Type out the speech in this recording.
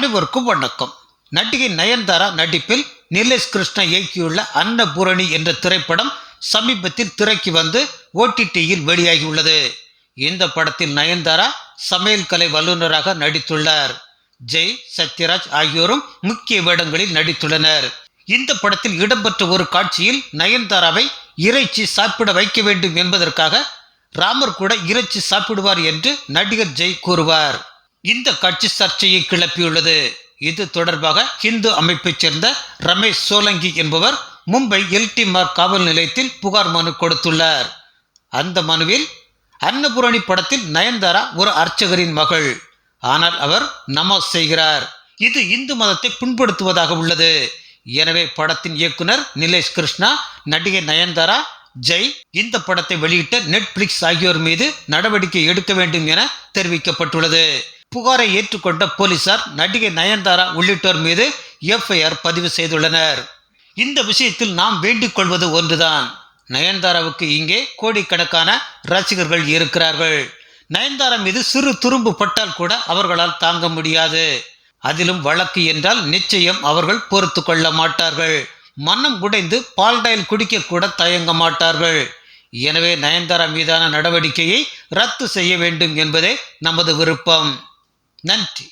அனைவருக்கும் வணக்கம். நடிகை நயன்தாரா நடிப்பில் நிலேஷ் கிருஷ்ணா இயக்கியுள்ள அன்னபூரணி என்ற திரைப்படம் சமீபத்தில் திரைக்கு வந்து ஓடிடியில் வெளியாகியுள்ளது. இந்த படத்தில் நயன்தாரா சமையல் கலை வல்லுநராக நடித்துள்ளார். ஜெய் சத்யராஜ் ஆகியோரும் முக்கிய வேடங்களில் நடித்துள்ளனர். இந்த படத்தில் இடம்பெற்ற ஒரு காட்சியில் நயன்தாராவை இறைச்சி சாப்பிட வைக்க வேண்டும் என்பதற்காக ராமர் கூட இறைச்சி சாப்பிடுவார் என்று நடிகர் ஜெய் கூறுவார். இந்த கட்சி சர்ச்சையை கிளப்பியுள்ளது. இது தொடர்பாக ஹிந்து அமைப்பைச் சேர்ந்த ரமேஷ் சோலங்கி என்பவர் மும்பை எல்டி மார்க் காவல் நிலையத்தில் புகார் மனு கொடுத்துள்ளார். அந்த மனுவில் அன்னபூரணி படத்தில் நயன்தாரா ஒரு அர்ச்சகரின் மகள். ஆனால் அவர் நமாஸ் செய்கிறார். இது இந்து மதத்தை புண்படுத்துவதாக உள்ளது. எனவே படத்தின் இயக்குனர் நிலேஷ் கிருஷ்ணா நடிகை நயன்தாரா ஜெய் இந்த படத்தை வெளியிட்ட நெட்ஃபிளிக்ஸ் ஆகியோர் மீது நடவடிக்கை எடுக்க வேண்டும் என தெரிவிக்கப்பட்டுள்ளது. புகாரை ஏற்றுக்கொண்ட போலீசார் நடிகை நயன்தாரா உள்ளிட்டோர் மீது எஃப்ஐஆர் பதிவு செய்துள்ளனர். இந்த விஷயத்தில் நாம் வேண்டிக் கொள்வது ஒன்றுதான். நயன்தாராவுக்கு இங்கே கோடிக்கணக்கான ரசிகர்கள் இருக்கிறார்கள். நயன்தாரா மீது சிறு துரும்பு பட்டால் கூட அவர்களால் தாங்க முடியாது. அதிலும் வழக்கு என்றால் நிச்சயம் அவர்கள் பொறுத்து கொள்ள மாட்டார்கள். மன்னம் குடைந்து பால்டாயில் குடிக்க கூட தயங்க மாட்டார்கள். எனவே நயன்தாரா மீதான நடவடிக்கையை ரத்து செய்ய வேண்டும் என்பதே நமது விருப்பம். நன்றி